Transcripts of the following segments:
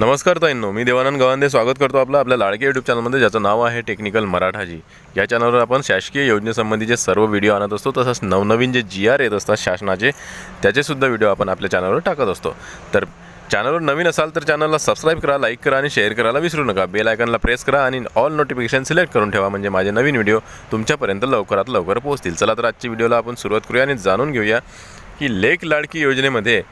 नमस्कार ताईंनो मी देवानंद गवांदे स्वागत करतो आपलं आपल्या लाडके यूट्यूब चॅनलमध्ये ज्याचं नाव आहे टेक्निकल मराठाजी. या चॅनलवर आपण शासकीय योजनेसंबंधीचे सर्व व्हिडिओ आणत असतो तसंच नवनवीन जे जी आर येत असतात शासनाचे त्याचेसुद्धा व्हिडिओ आपण आपल्या चॅनलवर टाकत असतो. तर चॅनलवर नवीन असाल तर चॅनलला सबस्क्राईब करा लाईक करा आणि शेअर करायला विसरू नका. बेल आयकनला प्रेस करा आणि ऑल नोटिफिकेशन सिलेक्ट करून ठेवा म्हणजे माझे नवीन व्हिडिओ तुमच्यापर्यंत लवकरात लवकर पोहोचतील. चला तर आजच्या व्हिडिओला आपण सुरुवात करूया आणि जाणून घेऊया की लेख लाडकी योजनेमध्ये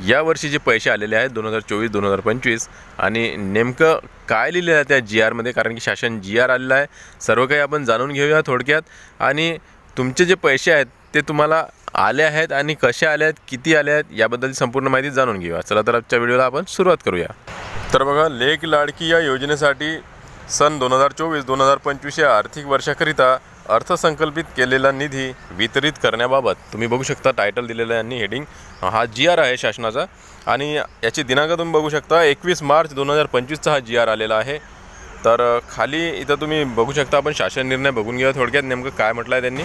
यावर्षी जे पैसे आलेले आहेत दोन हजार चोवीस दोन हजार पंचवीस आणि नेमकं काय लिहिलेलं आहे त्या जी आरमध्ये कारण की शासन जी आर आलेलं आहे. सर्व काही आपण जाणून घेऊया थोडक्यात. आणि तुमचे जे पैसे आहेत ते तुम्हाला आले आहेत आणि कसे आले आहेत किती आले आहेत याबद्दलची संपूर्ण माहिती जाणून घेऊया. चला तर आजच्या व्हिडिओला आपण सुरुवात करूया. तर बघा लेख लाडकी या योजनेसाठी सन दोन हजार चोवीस दोन हजार पंचवीस या आर्थिक वर्षाकरिता अर्थसंकल्पित केलेला निधी वितरित करण्याबाबत तुम्ही बघू शकता टायटल दिलेलं आहे यांनी हेडिंग हा जी आर आहे शासनाचा. आणि याची दिनांक तुम्ही बघू शकता एकवीस मार्च दोन हजार पंचवीसचा हा जी आर आलेला आहे. तर खाली इथं तुम्ही बघू शकता आपण शासन निर्णय बघून घेऊया थोडक्यात नेमकं काय म्हटलं आहे त्यांनी.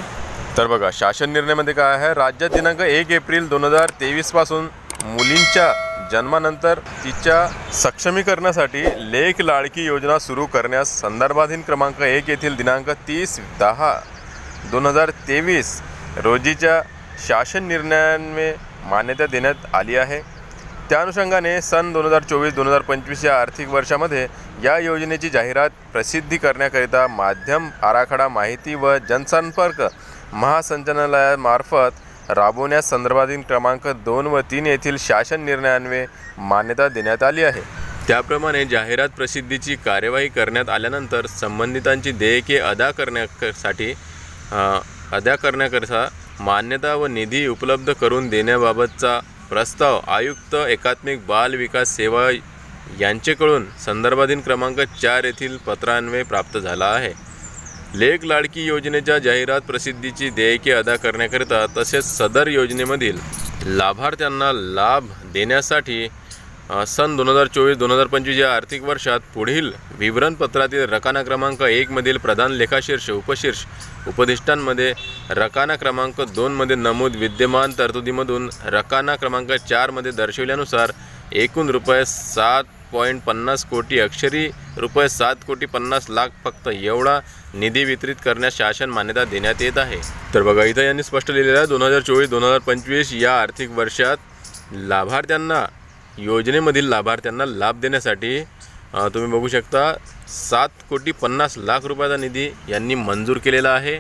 तर बघा शासन निर्णयामध्ये काय आहे? राज्यात दिनांक एक एप्रिल दोन हजार तेवीसपासून मुलींच्या जन्मानंतर तिच्या सक्षमीकरणासाठी लेख लाडकी योजना सुरू करण्यास संदर्भाधीन क्रमांक एक येथील दिनांक तीस दहा दोन हजार तेवीस रोजीच्या शासन निर्णयांमुळे मान्यता देण्यात आली आहे. त्या अनुषंगाने सन दोन हजार चोवीस दोन हजार पंचवीस या आर्थिक वर्षामध्ये या योजनेची जाहिरात प्रसिद्धी करण्याकरिता माध्यम आराखडा माहिती व जनसंपर्क महासंचालनालयामार्फत राबवण्यासंदर्भातील क्रमांक दोन व तीन येथील शासन निर्णयान्वये मान्यता देण्यात आली आहे. त्याप्रमाणे जाहिरात प्रसिद्धीची कार्यवाही करण्यात आल्यानंतर संबंधितांची देयके अदा करण्यासाठी अदा करण्याकरिता मान्यता व निधी उपलब्ध करून देण्याबाबतचा प्रस्ताव आयुक्त एकात्मिक बाल विकास सेवा यांचेकडून संदर्भाधीन क्रमांक चार येथील पत्रान्वये प्राप्त झाला आहे. लेख लाडकी योजनेच्या जाहिरात प्रसिद्धीची देयके अदा करण्याकरिता तसेच सदर योजनेमधील लाभार्थ्यांना लाभ देण्यासाठी सन दोन हजार चोवीस दोन हजार पंचवीस या आर्थिक वर्षात पुढील विवरणपत्रातील रकाना क्रमांक एकमधील प्रधान लेखाशीर्ष उपशीर्ष उपदिष्टांमध्ये रकाना क्रमांक दोनमध्ये नमूद विद्यमान तरतुदीमधून रकाना क्रमांक चारमध्ये दर्शविल्यानुसार एकूण रुपये सात पॉईंट पन्नास कोटी अक्षरी रुपये सात कोटी पन्नास लाख फक्त एवढा निधी वितरित करण्यास शासन मान्यता देण्यात येत आहे. तर बघा इथं यांनी स्पष्ट लिहिलेलं आहे दोन हजार चोवीस दोन हजार पंचवीस या आर्थिक वर्षात लाभार्थ्यांना योजनेमधील लाभार्थ्यांना लाभ देण्यासाठी तुम्ही बघू शकता सात कोटी पन्नास लाख रुपयाचा निधी यांनी मंजूर केलेला आहे.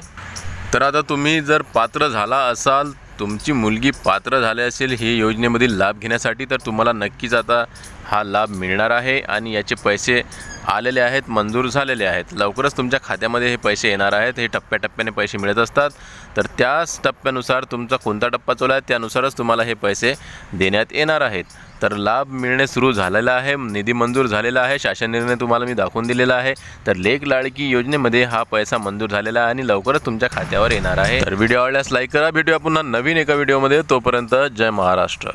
तर आता तुम्ही जर पात्र झाला असाल तुमची मुलगी पात्र झाली असेल ही योजनेमधील लाभ घेण्यासाठी तर तुम्हाला नक्कीच आता हा लाभ मिळणार आहे आणि याचे पैसे आलेले आहेत मंजूर झालेले आहेत. लवकरच तुमच्या खात्यामध्ये हे पैसे येणार आहेत. हे टप्प्याटप्प्याने पैसे मिळत असतात. तर त्याच टप्प्यानुसार तुमचा कोणता टप्पा चालू आहे त्यानुसारच तुम्हाला हे पैसे देण्यात येणार आहेत. तर लाभ मिळणे सुरू झालेला आहे निधी मंजूर झालेला आहे शासन निर्णय तुम्हाला मी दाखवून दिलेला आहे. तर लेख लाडकी योजनेमध्ये हा पैसा मंजूर झालेला आहे आणि लवकरच तुमच्या खात्यावर येणार आहे. तर व्हिडिओ आवडल्यास लाईक करा. भेटूया पुन्हा नवीन एका व्हिडिओमध्ये. तोपर्यंत जय महाराष्ट्र.